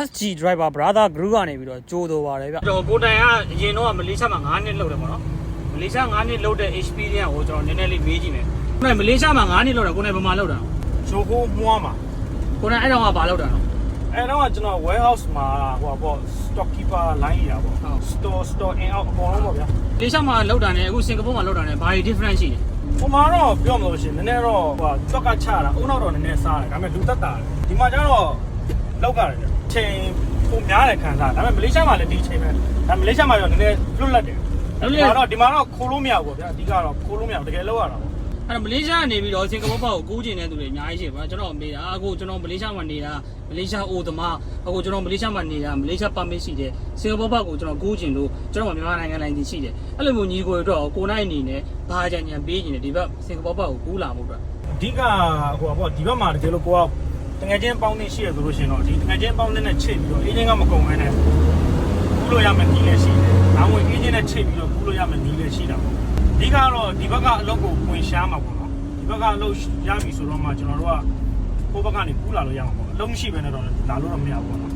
SG driver brother group ကနေပြီးတော့ကြိုးတော်ပါတယ်ဗျကျွန်တော်ကိုတိုင်ကအရင်တော့မလေးရှားမှာ9နှစ်လောက်တယ်ပေါ့နော်မလေးရှား9နှစ်လောက်တဲ့ experience ကိုကျွန်တော်နည်းနည်းလေးမေးကြည့်မယ်ကိုတိုင်မလေးရှားမှာ9နှစ်လောက်တယ်ကိုတိုင်ဘယ်မှာလောက်တာချိုကိုမွားမှာကိုတိုင်အဲ့တော့ကဘာလောက်တာနော်အဲတော့ကျွန်တော် warehouse မှာဟိုပေါ့ stock keeper line ရပါပေါ့ store store in out အကုန်လုံးပေါ့ဗျာမလေးရှားမှာလောက်တာနဲ့အခုစင်ကာပူမှာလောက်တာနဲ့ဘာတွေ difference ရှိလဲဟိုမှာတော့ပြောမလို့ရှိရင်နည်းနည်းတော့ဟို stock ကချတာအုံနောက်တော့နည်းနည်းစားတယ်ဒါပေမဲ့လူသက်တာတယ်ဒီမှာကျတော့လောက်ကြတယ်ဗျ ချိန်ပုံများတယ်ခံစားဒါပေမဲ့မလေးရှားမှာလည်းဒီချိန်ပဲဒါမလေးရှားမှာတော့နည်းနည်းလွတ်လပ်တယ်ဒီမှာတော့ဒီမှာတော့ခိုးလို့မရဘူးပေါ့ဗျာအဓိကတော့ခိုးလို့မရဘူးတကယ်လောက်ရတာပေါ့အဲ့တော့မလေးရှားကနေပြီးတော့စင်ကာပူဘက်ကိုကူးကျင်တဲ့သူတွေအများကြီးရှိပါကျွန်တော်မေးတာအခုကျွန်တော်မလေးရှားမှာနေတာမလေးရှားအိုသမားအခုကျွန်တော်မလေးရှားမှာနေတာမလေးရှား permit ရှိတယ်စင်ကာပူဘက်ကိုကျွန်တော်ကူးကျင်လို့ကျွန်တော်မြန်မာနိုင်ငံလိုင်းတည်ရှိတယ်အဲ့လိုမျိုးညီကိုတွေတော့ကိုနိုင်အနေနဲ့ဘာကြံကြံပေးကျင်တယ်ဒီဘက်စင်ကာပူဘက်ကိုကူးလာမှုအတွက်အဓိကဟိုပေါ့ဒီဘက်မှာတကယ်လို့ကိုက တငယ်ချင်းပေါင်းနေရှိရဆိုလို့ရှိရင်တော့ဒီတငယ်ချင်းပေါင်းနေတဲ့ချိန်ပြီးတော့အေဂျင့်ကမကုန်ဘဲနဲ့ကူးလို့ရမယ့်နည်းလည်းရှိတယ်။နောက်ဝင်အေဂျင့်နဲ့ချိန်ပြီးတော့ကူးလို့ရမယ့်နည်းလည်းရှိတာပေါ့။အဓိကတော့ဒီဘက်ကအလုပ်ကိုဝင်ရှားမှာပေါ့နော်။ဒီဘက်ကအလုပ်ရပြီဆိုတော့မှကျွန်တော်တို့ကကိုယ့်ဘက်ကနေကူးလာလို့ရမှာပေါ့။အလုပ်မရှိဘဲနဲ့တော့လာလို့တော့မရဘူးပေါ့နော်